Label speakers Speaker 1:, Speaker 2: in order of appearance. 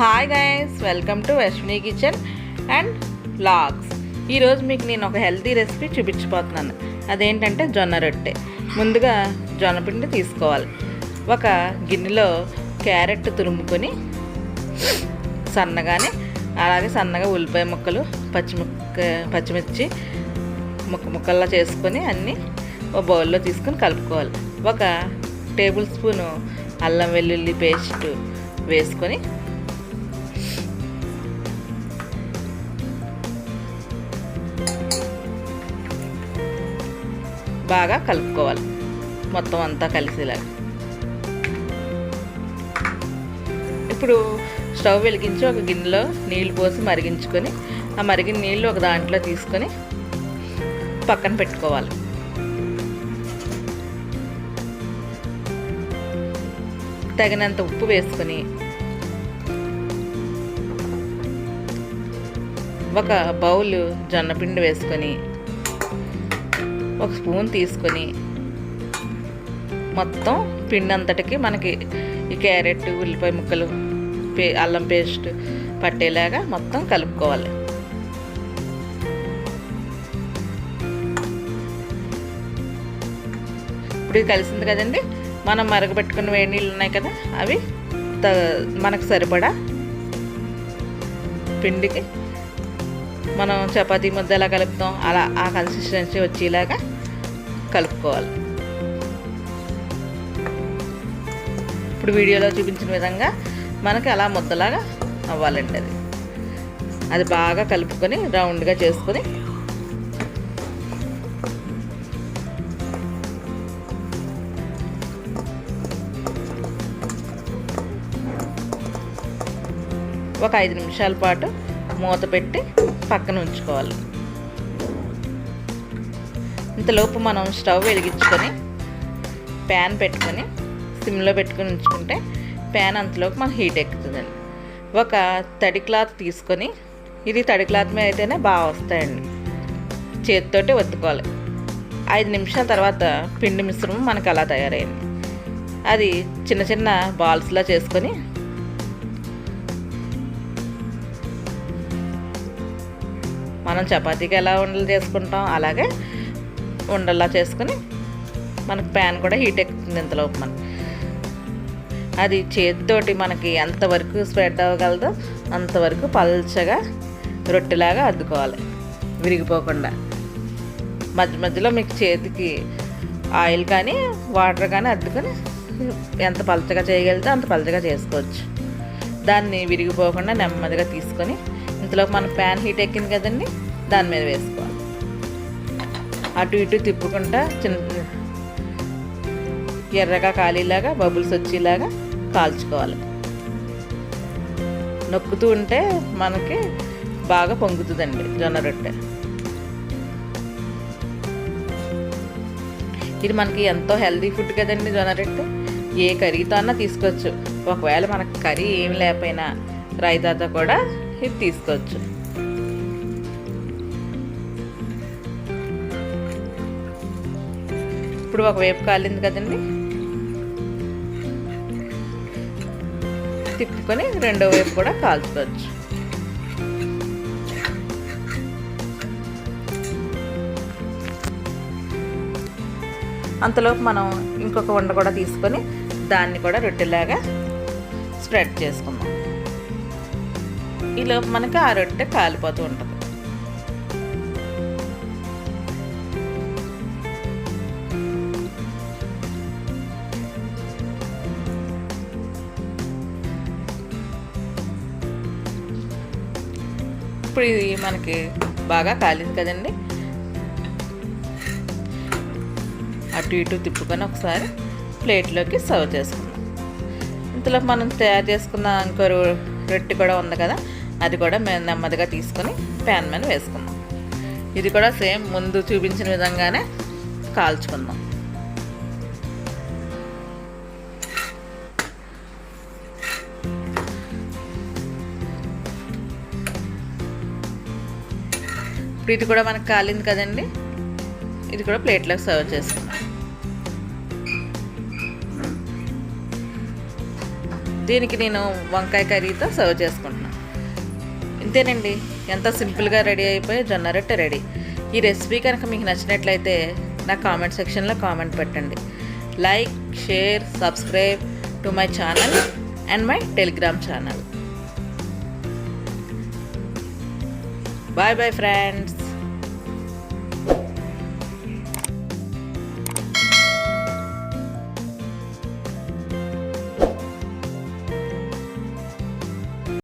Speaker 1: Hi guys welcome to Ashwini kitchen and logs ఈరోజు మీకు నేను ఒక హెల్తీ రెసిపీ చూపించిపోతున్నాను అదేంటంటే జొన్న రొట్టె. ముందుగా జొన్న పిండి తీసుకోవాలి. ఒక గిన్నెలో క్యారెట్ తురుముకొని సన్నగానే అలాగే సన్నగా ఉల్లిపాయ ముక్కలు పచ్చిమిక్క పచ్చిమిర్చి ముక్క ముక్కల్లా చేసుకొని అన్నీ ఒక బౌల్లో తీసుకొని కలుపుకోవాలి. ఒక టేబుల్ స్పూను అల్లం వెల్లుల్లి పేస్ట్ వేసుకొని బాగా కలుపుకోవాలి. మొత్తం అంతా కలిసేలాగా. ఇప్పుడు స్టవ్ వెలిగించి ఒక గిన్నెలో నీళ్ళు పోసి మరిగించుకొని ఆ మరిగిన నీళ్ళు ఒక దాంట్లో తీసుకొని పక్కన పెట్టుకోవాలి. తగినంత ఉప్పు వేసుకొని ఒక బౌల్ జొన్నపిండి వేసుకొని ఒక స్పూన్ తీసుకొని మొత్తం పిండి అంతటికి మనకి ఈ క్యారెట్ ఉల్లిపాయ ముక్కలు పే అల్లం పేస్ట్ పట్టేలాగా మొత్తం కలుపుకోవాలి. ఇప్పుడు కలిసింది కదండి? మనం మరగబెట్టుకున్న వేడి నీళ్ళు ఉన్నాయి కదా అవి త మనకు సరిపడా పిండికి మనం చపాతీ ముద్ద ఎలా కలుపుతాం అలా ఆ కన్సిస్టెన్సీ వచ్చేలాగా కలుపుకోవాలి. ఇప్పుడు వీడియోలో చూపించిన విధంగా మనకి అలా ముద్దలాగా అవ్వాలండి అది. అది బాగా కలుపుకొని రౌండ్గా చేసుకొని ఒక ఐదు నిమిషాల పాటు మూత పెట్టి పక్కన ఉంచుకోవాలి. ఇంతలోపు మనం స్టవ్ వెలిగించుకొని ప్యాన్ పెట్టుకొని సిమ్లో పెట్టుకొని ఉంచుకుంటే ప్యాన్ అంతలోపు మనకు హీట్ ఎక్కుతుందండి ఒక తడి క్లాత్ తీసుకొని ఇది తడి క్లాత్ మీద అయితేనే బాగా వస్తాయండి. చేతితోటి ఒత్తుకోవాలి. ఐదు నిమిషాల తర్వాత పిండి మిశ్రమం మనకు అలా తయారైంది. అది చిన్న చిన్న బాల్స్లా చేసుకొని మనం చపాతీకి ఎలా ఉండలు చేసుకుంటాం అలాగే ఉండల్లా చేసుకుని మనకు ప్యాన్ కూడా హీట్ ఎక్కుతుంది ఇంతలోపు మనం అది చేతితోటి మనకి ఎంతవరకు స్ప్రెడ్ అవ్వగలదో అంతవరకు పల్చగా రొట్టెలాగా అద్దుకోవాలి విరిగిపోకుండా. మధ్య మధ్యలో మీకు చేతికి ఆయిల్ కానీ వాటర్ కానీ అద్దుకొని ఎంత పలచగా చేయగలిగితే అంత పలచగా చేసుకోవచ్చు. దాన్ని విరిగిపోకుండా నెమ్మదిగా తీసుకొని ఇంతలో మన ప్యాన్ హీట్ ఎక్కింది కదండి దాని మీద వేసుకోవాలి. అటు ఇటు తిప్పుకుంటా చిన్న ఎర్రగా ఖాళీలాగా బబుల్స్ వచ్చేలాగా కాల్చుకోవాలి. నొక్కుతూ ఉంటే మనకి బాగా పొంగుతుందండి జొన్న రొట్టె. ఇది మనకి ఎంతో హెల్తీ ఫుడ్ కదండి జొన్న రొట్టె. ఏ కర్రీతో అన్నా తీసుకోవచ్చు. ఒకవేళ మనకు కర్రీ ఏం లేకపోయినా రైతాతో కూడా ఇది తీసుకోవచ్చు. ఇప్పుడు ఒకవైపు కాలింది కదండి. తిప్పుకొని రెండో వైపు కూడా కాల్చుకోవచ్చు. అంతలోపు మనం ఇంకొక వండ కూడా తీసుకొని దాన్ని కూడా రొట్టెలాగా స్ప్రెడ్ చేసుకుందాం. ఈలోపు మనకి ఆ రొట్టె కాలిపోతూ ఉంటుంది. ఇప్పుడు ఇది మనకి బాగా కాలింది కదండి. అటు ఇటు తిప్పుకొని ఒకసారి ప్లేట్లోకి సర్వ్ చేసుకుందాం. ఇంతలో మనం తయారు చేసుకున్న ఇంకో రొట్టె కూడా ఉంది కదా. అది కూడా మేము నెమ్మదిగా తీసుకొని ప్యాన్ మీద వేసుకుందాం. ఇది కూడా సేమ్ ముందు చూపించిన విధంగానే కాల్చుకుందాం. ఇప్పుడు ఇది కూడా మనకు కాలింది కదండి? ఇది కూడా ప్లేట్లోకి సర్వ్ చేసుకుందాం. దీనికి నేను వంకాయ కర్రీతో సర్వ్ చేసుకుంటున్నాను. ఇంతేనండి. ఎంత సింపుల్గా రెడీ అయిపోయి జొన్న రొట్టె రెడీ. ఈ రెసిపీ కనుక మీకు నచ్చినట్లయితే నా కామెంట్ సెక్షన్లో కామెంట్ పెట్టండి. Like share subscribe to my channel and my Telegram channel. Bye bye friends.